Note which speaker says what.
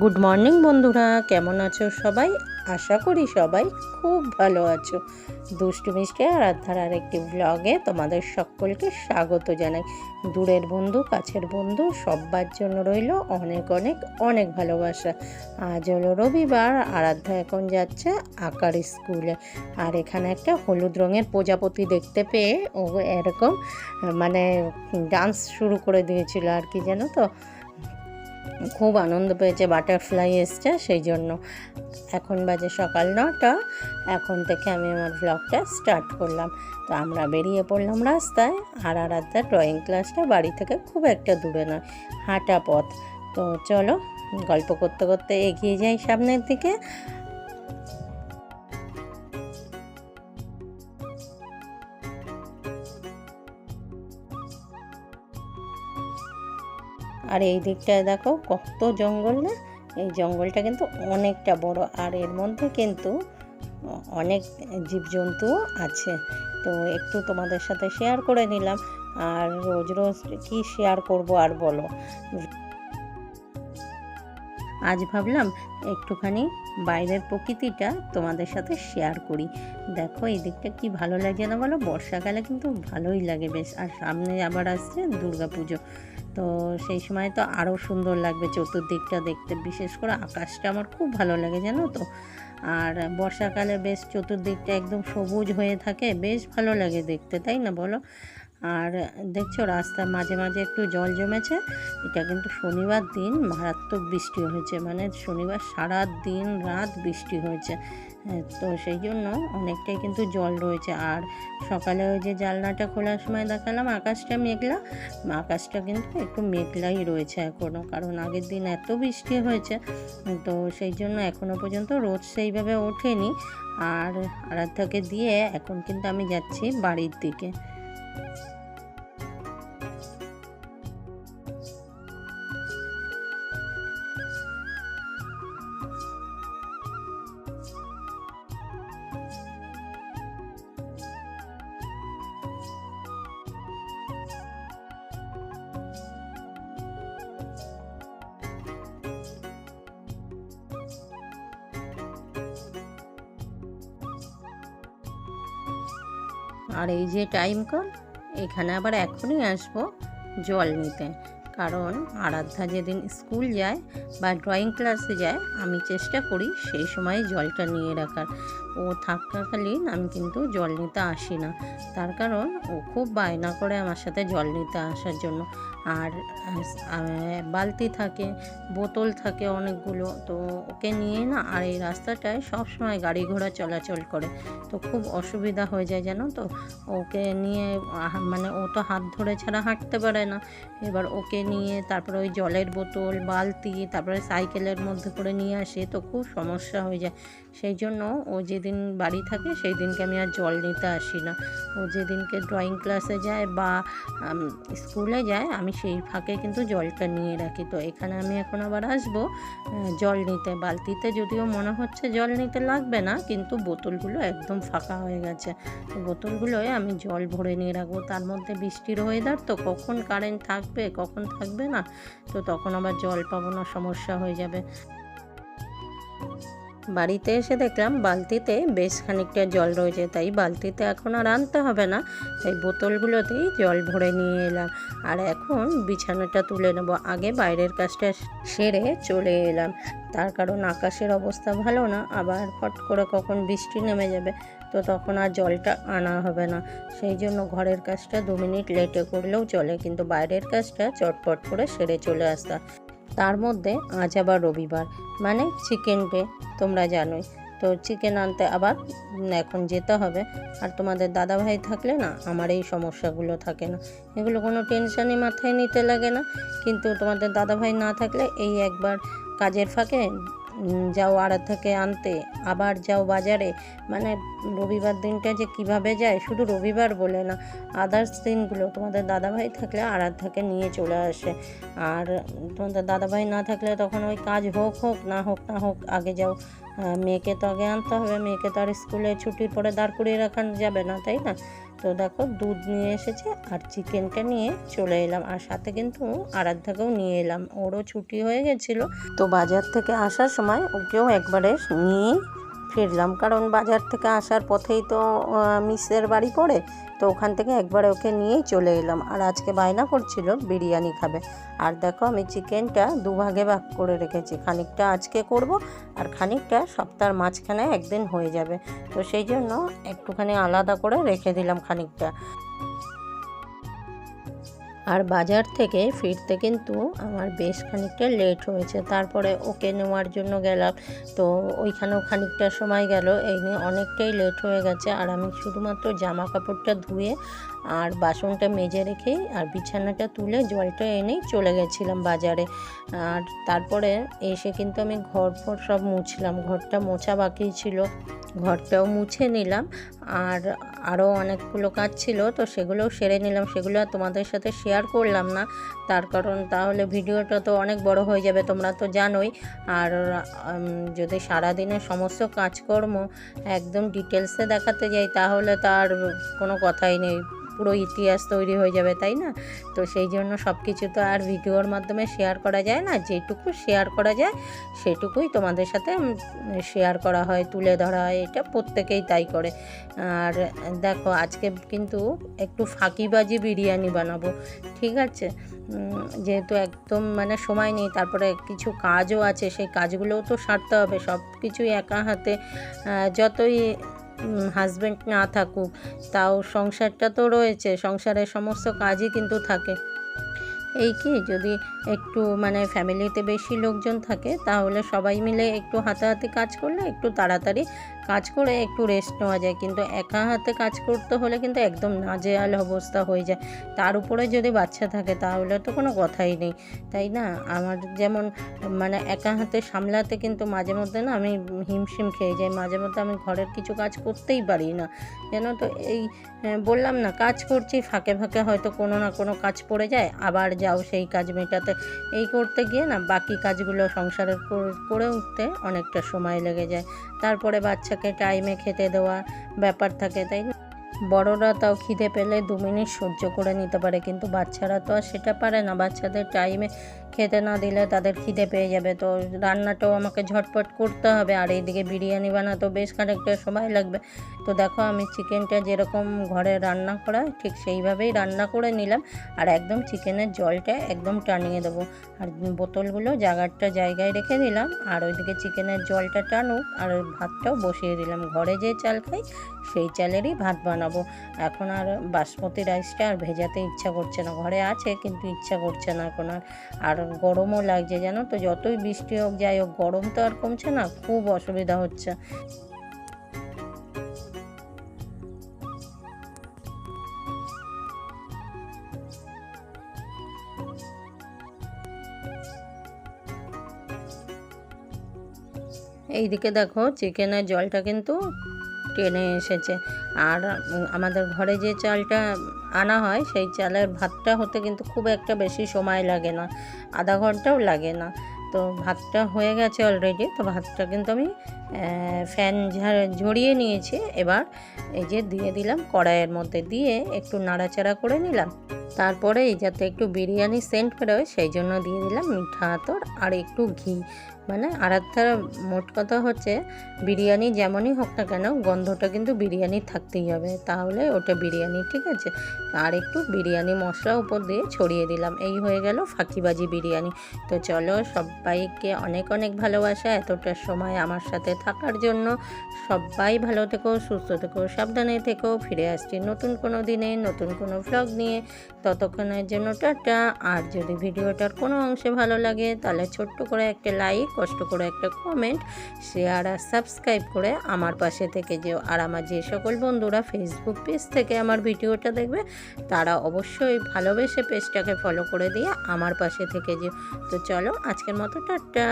Speaker 1: Good morning বন্ধুরা। কেমন আছো সবাই? আশা করি সবাই খুব ভালো আছো। দুষ্টু মিষ্টি আর আধার আর একটি ব্লগে তোমাদের সকলকে স্বাগত জানাই। দূরের বন্ধু, কাছের বন্ধু সবার জন্য রইল অনেক অনেক অনেক ভালোবাসা। আজ হলো রবিবার আরাধ্যা এখন যাচ্ছে আঁকার স্কুলে আর এখানে একটা হলুদ রঙের প্রজাপতি দেখতে পেয়ে ও এরকম মানে ডান্স শুরু করে দিয়েছিল আর কি জানো তো? খুব আনন্দ পেয়েছে বাটারফ্লাই এসছে, সেই জন্য। এখন বাজে সকাল নটা, এখন থেকে আমি আমার ব্লগটা স্টার্ট করলাম। তো আমরা বেরিয়ে পড়লাম রাস্তায়। আর আরাধ্যা ড্রয়িং ক্লাসটা বাড়ি থেকে খুব একটা দূরে নয়, হাঁটা পথ। তো চলো, গল্প করতে করতে এগিয়ে যাই সামনের দিকে। আর এই দিকটায় দেখো কত জঙ্গল না? এই জঙ্গলটা কিন্তু অনেকটা বড় আর এর মধ্যে কিন্তু অনেক জীবজন্তু আছে। তো একটু তোমাদের সাথে শেয়ার করে নিলাম। আর রোজ রোজ কি শেয়ার করব আর বলো? আজ ভাবলাম একটুখানি বাইরের প্রকৃতিটা তোমাদের সাথে শেয়ার করি। দেখো, এই দিকটা কি ভালো লাগে না বলো? বর্ষাকালে কিন্তু ভালোই লাগে বেশ। আর সামনে আবার আসছে পুজো। তো সেই সময় তো আরও সুন্দর লাগবে চতুর্দিকটা দেখতে। বিশেষ করে আকাশটা আমার খুব ভালো লাগে, জানো তো? আর বর্ষাকালে বেশ চতুর্দিকটা একদম সবুজ হয়ে থাকে। বেশ ভালো লাগে দেখতে, তাই না বলো? আর দেখছ রাস্তা মাঝে মাঝে একটু জল জমেছে। এটা কিন্তু শনিবার দিন মারাত্মক বৃষ্টি হয়েছে। মানে শনিবার সারা দিন রাত বৃষ্টি হয়েছে। হ্যাঁ, তো সেই জন্য অনেকটাই কিন্তু জল রয়েছে। আর সকালে ওই যে জানলাটা খোলার সময় দেখালাম আকাশটা মেঘলা। আকাশটা কিন্তু একটু মেঘলাই রয়েছে এখনও কারণ আগের দিন এত বৃষ্টি হয়েছে। তো সেই জন্য এখনও পর্যন্ত রোদ সেইভাবে ওঠেনি। আর আরাধ্যাকে দিয়ে এখন কিন্তু আমি যাচ্ছি বাড়ির দিকে। আর এই যে টাইম কল এখানে আবার এখনই আসব জল নিতে। কারণ আরাধ্যা যেদিন স্কুল যায় বা ড্রয়িং ক্লাসে যায়, আমি চেষ্টা করি সেই সময় জলটা নিয়ে রাখার। ও থাকাকালীন আমি কিন্তু জল নিতে আসি না। তার কারণ ও খুব বায়না করে আমার সাথে জল নিতে আসার জন্য। আর বালতি থাকে, বোতল থাকে অনেকগুলো। তো ওকে নিয়ে না, আর এই রাস্তাটায় সব সময় গাড়ি ঘোড়া চলাচল করে। তো খুব অসুবিধা হয়ে যায় জানো তো? ওকে নিয়ে মানে ও তো হাত ধরে ছাড়া হাঁটতে পারে না। এবার ওকে নিয়ে তারপরে ওই জলের বোতল, বালতি, তারপরে সাইকেলের মধ্যে করে নিয়ে আসে তো খুব সমস্যা হয়ে যায়। সেই জন্য ও যেদিন বাড়ি থাকে সেই দিনকে আমি আর জল নিতে আসি না। ও যেদিনকে ড্রয়িং ক্লাসে যায় বা স্কুলে যায়, আমি সেই ফাঁকে কিন্তু জলটা নিয়ে রাখি। তো এখানে আমি এখন আবার আসব জল নিতে। বালতিতে যদিও মনে হচ্ছে জল নিতে লাগবে না, কিন্তু বোতলগুলো একদম ফাঁকা হয়ে গেছে। তো বোতলগুলোয় আমি জল ভরে নিয়ে রাখব। তার মধ্যে বৃষ্টির ওয়েদার তো কখন কারেন্ট থাকবে, কখন থাকবে না, তো তখন আবার জল পাবো না, সমস্যা হয়ে যাবে। বাড়িতে এসে দেখলাম বালতিতে বেশ খানিকটা জল রয়েছে, তাই বালতিতে এখন আর আনতে হবে না। তাই বোতলগুলোতেই জল ভরে নিয়ে এলাম। আর এখন বিছানাটা তুলে নেব। আগে বাইরের কাজটা সেরে চলে এলাম। তার কারণ আকাশের অবস্থা ভালো না, আবার ফট করে কখন বৃষ্টি নেমে যাবে, তো তখন আর জলটা আনা হবে না। সেই জন্য ঘরের কাজটা দু মিনিট লেটে করলেও চলে, কিন্তু বাইরের কাজটা চটপট করে সেরে চলে আসতাম। তার মধ্যে আজ আবার রবিবার। মানে চিকেন ডে তোমরা জানোই। তো চিকেন আনতে আবার এখন যেতে হবে। আর তোমাদের দাদাভাই থাকলে না, আমার এই সমস্যাগুলো থাকে না। এগুলো কোনো টেনশানই মাথায় নিতে লাগে না। কিন্তু তোমাদের দাদাভাই না থাকলে এই একবার কাজের ফাঁকে যাও থেকে আনতে, আবার যাও বাজারে। মানে রবিবার দিনটা যে কীভাবে যায়, শুধু রবিবার বলে না আদার্স দিনগুলো। তোমাদের দাদাভাই থাকলে থেকে নিয়ে চলে আসে। আর তোমাদের দাদাভাই না থাকলে তখন ওই কাজ হোক হোক, না হোক না হোক, আগে যাও। মেয়েকে তো আগে আনতে হবে, মেয়েকে তো আর স্কুলে ছুটির পরে দাঁড় করিয়ে রাখা যাবে না, তাই না? তো দেখো, দুধ নিয়ে এসেছে আর চিকেনটা নিয়ে চলে এলাম। আর সাথে কিন্তু আরাধ্যাকেও নিয়ে এলাম। ওরও ছুটি হয়ে গেছিল। তো বাজার থেকে আসার সময় ওকেও একবারে নিয়ে ফিরলাম। কারণ বাজার থেকে আসার পথেই তো মিসের বাড়ি পড়ে, তো ওখান থেকে একবার ওকে নিয়েই চলে এলাম। আর আজকে বায়না করছিল বিরিয়ানি খাবে। আর দেখো আমি চিকেনটা দুভাগে ভাগ করে রেখেছি। খানিকটা আজকে করব আর খানিকটা সপ্তাহের মাঝখানে একদিন হয়ে যাবে। তো সেই জন্য একটুখানি আলাদা করে রেখে দিলাম খানিকটা। আর বাজার থেকে ফিরতে কিন্তু আমার বেশ খানিকটা লেট হয়েছে। তারপরে ওকে নেওয়ার জন্য গেলাম। তো ওইখানেও খানিকটা সময় গেল। এই নিয়ে অনেকটাই লেট হয়ে গেছে। আর আমি শুধুমাত্র জামা কাপড়টা ধুয়ে আর বাসনটা মেজে রেখেই আর বিছানাটা তুলে জলটা এনেই চলে গেছিলাম বাজারে। আর তারপরে এসে কিন্তু আমি ঘর ফর সব মুছলাম। ঘরটা মোছা বাকি ছিল, ঘরটাও মুছে নিলাম। আর আরও অনেকগুলো কাজ ছিল, তো সেগুলোও সেরে নিলাম। সেগুলো আর তোমাদের সাথে শেয়ার করলাম না। তার কারণ তাহলে ভিডিওটা তো অনেক বড় হয়ে যাবে, তোমরা তো জানোই। আর যদি সারাদিনের সমস্ত কাজকর্ম একদম ডিটেলসে দেখাতে যাই, তাহলে তার কোনো কথাই নেই। পুরো ইতিহাস তৈরি হয়ে যাবে, তাই না? তো সেই জন্য সব কিছু তো আর ভিডিওর মাধ্যমে শেয়ার করা যায় না, যেটুকু শেয়ার করা যায় সেটুকুই তোমাদের সাথে শেয়ার করা হয়, তুলে ধরা হয়, এটা প্রত্যেকেই তাই করে। আর দেখো, আজকে কিন্তু একটু ফাঁকিবাজি বিরিয়ানি বানাবো, ঠিক আছে? যেহেতু একদম মানে সময় নেই, তারপরে কিছু কাজও আছে, সেই কাজগুলোও তো সারতে হবে সব কিছুই একা হাতে যতই হাজব্যান্ড না থাকুক, তাও সংসারটা তো রয়েছে, সংসারের সমস্ত কাজই কিন্তু থাকে। এই কি, যদি একটু মানে ফ্যামিলিতে বেশি লোকজন থাকে, তাহলে সবাই মিলে একটু হাতাহাতি কাজ করলে একটু তাড়াতাড়ি কাজ করে একটু রেস্ট নেওয়া যায়। কিন্তু একা হাতে কাজ করতে হলে কিন্তু একদম নাজেয়াল অবস্থা হয়ে যায়। তার উপরে যদি বাচ্চা থাকে তাহলে তো কোনো কথাই নেই। তাই না? আমার যেমন মানে একা হাতে সামলাতে কিন্তু মাঝে মধ্যে না আমি হিমশিম খেয়ে যাই। মাঝে মধ্যে আমি ঘরের কিছু কাজ করতেই পারি না। যেন তো? এই বললাম না, কাজ করছি, ফাঁকে ফাঁকে হয়তো কোনো না কোনো কাজ পড়ে যায়, আবার যাও সেই কাজ মেটাতে। এই করতে গিয়ে না বাকি কাজগুলো সংসারের করে উঠতে অনেকটা সময় লেগে যায়। তারপরে বাচ্চাকে টাইমে খেতে দেওয়া ব্যাপার থাকে, তাই না? বড়রা তাও খিদে পেলে দু মিনিট সহ্য করে নিতে পারে, কিন্তু বাচ্চারা তো আর সেটা পারে না। বাচ্চাদের টাইমে খেতে না দিলে তাদের খিদে পেয়ে যাবে। তো রান্নাটাও আমাকে ঝটপট করতে হবে। আর এইদিকে বিরিয়ানি বানাতেও বেশ খানিকটা সময় লাগবে। তো দেখো আমি চিকেনটা যেরকম ঘরে রান্না করা ঠিক সেইভাবেই রান্না করে নিলাম। আর একদম চিকেনের জলটা একদম টানিয়ে দেবো। আর বোতলগুলো জাগারটা জায়গায় রেখে দিলাম। আর ওইদিকে চিকেনের জলটা টানুক। আর ভাতটাও বসিয়ে দিলাম। ঘরে যে চাল খাই, সেই চালেরই ভাত বানাবো। এখন আর বাসমতি রাইসটা আর ভেজাতে ইচ্ছা করছে না। ঘরে আছে, কিন্তু ইচ্ছা করছে না এখন আর। আর গরমও লাগছে জানো তো, যতই বৃষ্টি হোক, যাই হোক, গরম তো আর কমছে না, খুব অসুবিধা হচ্ছে। এইদিকে দেখো, চিকেনের জলটা কিন্তু টেনে এসেছে। আর আমাদের ঘরে যে চালটা আনা হয়, সেই চালের ভাতটা হতে কিন্তু খুব একটা বেশি সময় লাগে না, আধা ঘন্টাও লাগে না। তো ভাতটা হয়ে গেছে অলরেডি তো ভাতটা কিন্তু আমি ফ্যান ঝরিয়ে নিয়েছি। এবার এই যে দিয়ে দিলাম কড়াইয়ের মধ্যে দিয়ে একটু নাড়াচাড়া করে নিলাম। তারপরে এই যাতে একটু বিরিয়ানি সেন্ট বেরোয়, সেই জন্য দিয়ে দিলাম মিঠা আতর আর একটু ঘি। মানে আরাধ্যার মোট কথা হচ্ছে, বিরিয়ানি যেমনই হোক না কেন, গন্ধটা কিন্তু বিরিয়ানি থাকতেই হবে। তাহলে ওটা বিরিয়ানি, ঠিক আছে? আর একটু বিরিয়ানি মশলা উপর দিয়ে ছড়িয়ে দিলাম। এই হয়ে গেল ফাঁকিবাজি বিরিয়ানি। তো চলো সবাইকে অনেক অনেক ভালোবাসা। এতটা সময় আমার সাথে থাকার জন্য সবাই ভালো থেকো, সুস্থ থেকো, সাবধানে থেকো। ফিরে আসছি নতুন কোনো দিনে, নতুন কোনো ভ্লগ নিয়ে। ততক্ষণের জন্য টাটা। আর যদি ভিডিওটার কোনো অংশে ভালো লাগে, তাহলে ছোট্ট করে একটা লাইক কষ্ট করে একটা কমেন্ট শেয়ার আর সাবস্ক্রাইব করে আমার পাশে থেকে যেও। আর আমার যে সকল বন্ধুরা ফেসবুক পেজ থেকে আমার ভিডিওটা দেখবে, তারা অবশ্যই ভালোবেসে পেজটাকে ফলো করে দিয়ে আমার পাশে থেকে যেও। তো চলো, আজকের মতো টাটা।